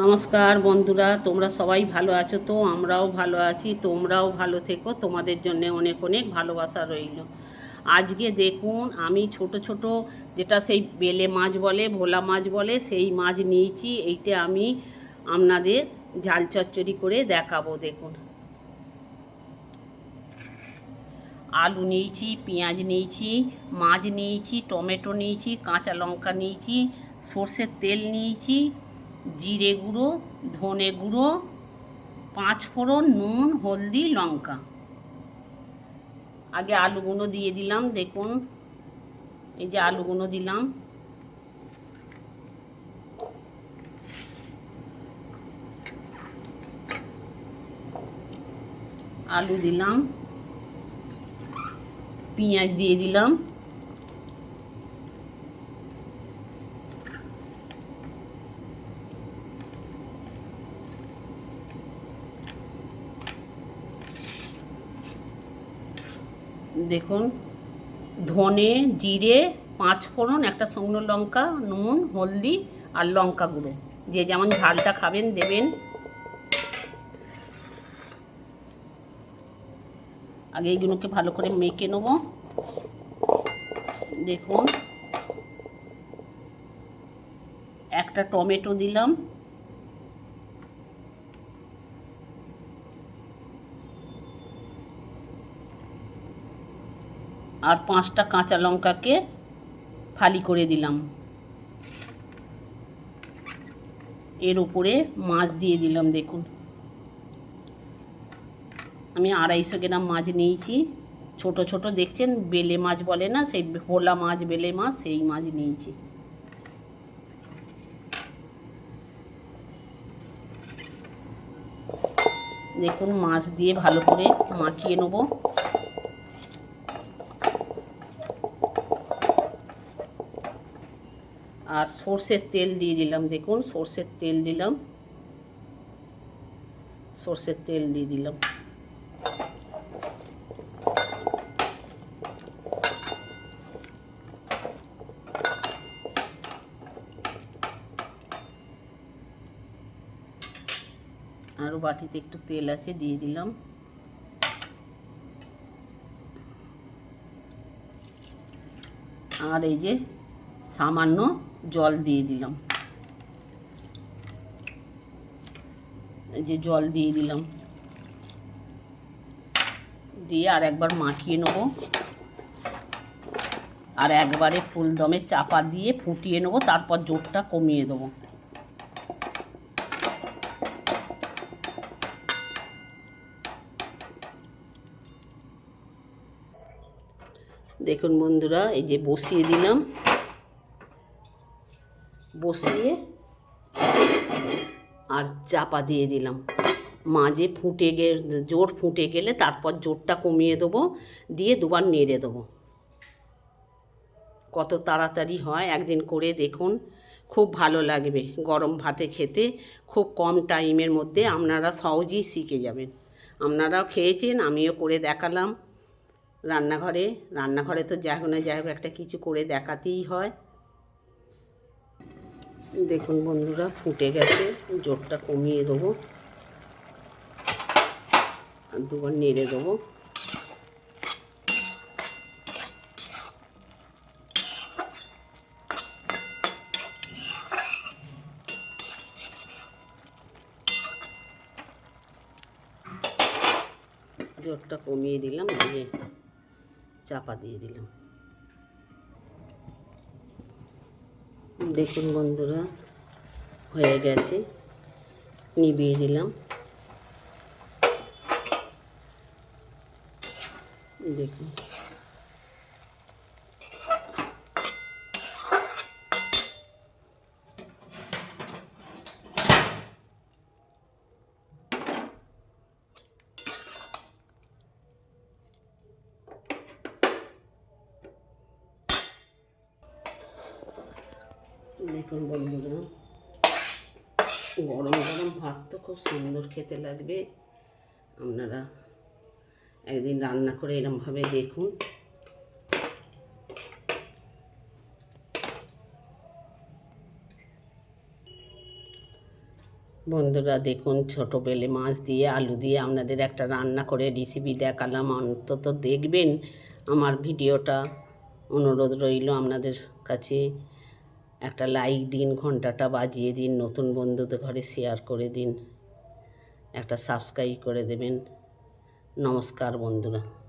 নমস্কার বন্ধুরা, তোমরা সবাই ভালো আছো তো? আমরাও ভালো আছি, তোমরাও ভালো থেকো। তোমাদের জন্য অনেক অনেক ভালোবাসা রইল। আজকে দেখুন, আমি ছোট ছোট যেটা সেই বেলে মাছ বলে, ভোলা মাছ বলে, সেই মাছ নিয়েছি। এইটা আমি আপনাদের ঝাল চচ্চড়ি করে দেখাবো, দেখুন। আলু নিয়েছি, পেঁয়াজ নিয়েছি, মাছ নিয়েছি, টমেটো নিয়েছি, কাঁচা লঙ্কা নিয়েছি, সর্ষের তেল নিয়েছি জিরে গুঁড়ো, ধনে গুঁড়ো, পাঁচ ফোড়ন, নুন, হলদি, লঙ্কা। আগে আলুগুলো দিয়ে দিলাম, দেখুন। এই যে আলুগুলো দিলাম। আলু দিলাম। পেঁয়াজ দিয়ে দিলাম। দেখুন, ধনে, জিরে পাঁচ ফোড়ন একটা শুকনো লঙ্কা, নুন, হলদি আর লঙ্কা গুঁড়ো। যে যেমন ঝালটা খাবেন, দেবেন। আগে এইগুলোকে ভালো করে মেখে নেব। দেখুন, একটা টমেটো দিলাম। আর পাঁচটা কাঁচা লঙ্কাকে ফালি করে দিলাম। এর উপরে মাছ দিয়ে দিলাম, দেখুন। আমি আড়াইশো গ্রাম মাছ নিয়েছি। ছোট ছোট, দেখছেন? বেলে মাছ বলে না? সেই ভোলা মাছ, বেলে মাছ, সেই মাছ নিয়েছি। দেখুন, মাছ দিয়ে ভালো করে মাখিয়ে নেব। আর সর্ষের তেল দিয়ে দিলাম, দেখুন, সর্ষের তেল দিলাম। সর্ষের তেল দিয়ে দিলাম। আরও বাটিতে একটু তেল আছে, দিয়ে দিলাম। আর এই যে সামান্য জল দিয়ে দিলাম। যে জল দিয়ে দিলাম। দিয়ে আর একবার মাখিয়ে নেব। আর একবারে ফুলদমে চাপা দিয়ে ফুটিয়ে নেব, তারপর জোরটা কমিয়ে দেবো। দেখুন বন্ধুরা, এই যে বসিয়ে দিলাম। বসিয়ে আর চাপা দিয়ে দিলাম। মাঝে ফুটে গে, জোর ফুটে গেলে তারপর জোরটা কমিয়ে দেবো, দিয়ে দুবার নেড়ে দেবো। কত তাড়াতাড়ি হয়, একদিন করে দেখুন, খুব ভালো লাগবে গরম ভাতে খেতে, খুব কম টাইমের মধ্যে আপনারা সহজেই শিখে যাবেন। আপনারাও খেয়েছেন, আমিও করে দেখালাম। রান্নাঘরে রান্নাঘরে তো যাই হোক না যাই হোক, একটা কিছু করে দেখাতেই হয়। দেখুন বন্ধুরা, ফুটে গেছে, জোরটা কমিয়ে দেবো। আর দুবার নেড়ে দেবো। জোরটা কমিয়ে দিলাম, দিয়ে চাপা দিয়ে দিলাম। দেখুন বন্ধুরা হয়ে গেছে। নিভিয়ে দিলাম দেখুন। দেখুন বন্ধুরা গরম গরম ভাত তো খুব সুন্দর খেতে লাগবে। আপনারা একদিন রান্না করে এরমভাবে দেখুন। বন্ধুরা, দেখুন ছোট বেলে মাছ দিয়ে, আলু দিয়ে আপনাদের একটা রান্না করে রেসিপি দেখালাম। অন্তত দেখবেন আমার ভিডিওটা অনুরোধ রইল আপনাদের কাছে। একটা লাইক দিন, ঘন্টাটা বাজিয়ে দিন, নতুন বন্ধুদের ঘরে শেয়ার করে দিন, একটা সাবস্ক্রাইব করে দেবেন। নমস্কার বন্ধুরা।